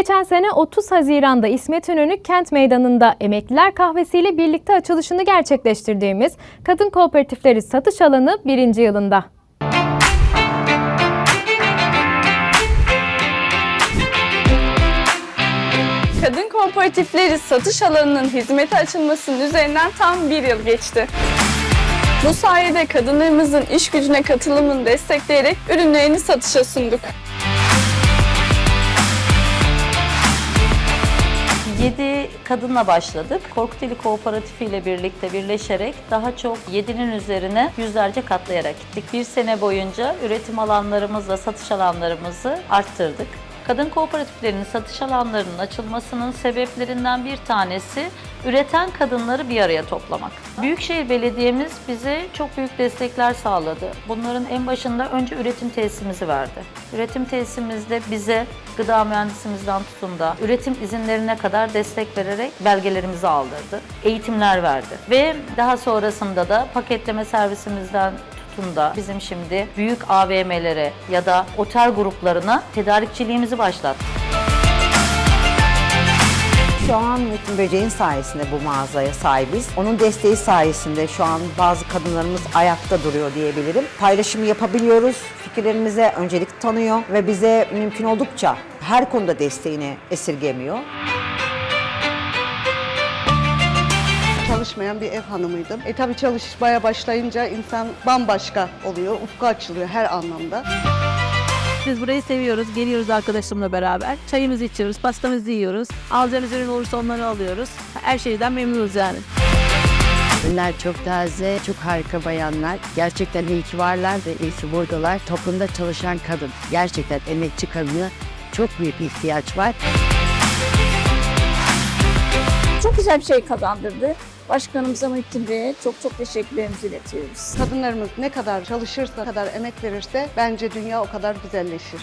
Geçen sene 30 Haziran'da İsmet İnönü Kent Meydanı'nda Emekliler Kahvesi ile birlikte açılışını gerçekleştirdiğimiz Kadın Kooperatifleri Satış Alanı birinci yılında. Kadın kooperatifleri satış alanının hizmete açılmasının üzerinden tam bir yıl geçti. Bu sayede kadınlarımızın iş gücüne katılımını destekleyerek ürünlerini satışa sunduk. 7 kadınla başladık. Korkuteli Kooperatifi ile birlikte birleşerek daha çok 7'nin üzerine yüzlerce katlayarak gittik. Bir sene boyunca üretim alanlarımızla satış alanlarımızı arttırdık. Kadın kooperatiflerinin satış alanlarının açılmasının sebeplerinden bir tanesi üreten kadınları bir araya toplamak. Büyükşehir Belediye'miz bize çok büyük destekler sağladı. Bunların en başında önce üretim tesisimizi verdi. Üretim tesisimizde bize gıda mühendisimizden tutun da üretim izinlerine kadar destek vererek belgelerimizi aldırdı. Eğitimler verdi. Ve daha sonrasında da paketleme servisimizden tutun da bizim şimdi büyük AVM'lere ya da otel gruplarına tedarikçiliğimizi başlattık. Şu an Metin Böceğin sayesinde bu mağazaya sahibiz. Onun desteği sayesinde şu an bazı kadınlarımız ayakta duruyor diyebilirim. Paylaşımı yapabiliyoruz. Fikirlerimize öncelik tanıyor ve bize mümkün oldukça her konuda desteğini esirgemiyor. Çalışmayan bir ev hanımıydım. E tabii çalışmaya başlayınca insan bambaşka oluyor, ufku açılıyor her anlamda. Biz burayı seviyoruz. Geliyoruz arkadaşlarımla beraber. Çayımızı içiyoruz, pastamızı yiyoruz. Alacağımız ürün olursa onları alıyoruz. Her şeyden memnunuz yani. Ürünler çok taze, çok harika bayanlar. Gerçekten iyi ki varlar ve iyi ki buradalar. Toplumda çalışan kadın. Gerçekten emekçi kadına çok büyük ihtiyaç var. Çok güzel bir şey kazandırdı. Başkanımıza Muhittin Bey'e çok çok teşekkürlerimizi iletiyoruz. Kadınlarımız ne kadar çalışırsa, kadar emek verirse bence dünya o kadar güzelleşir.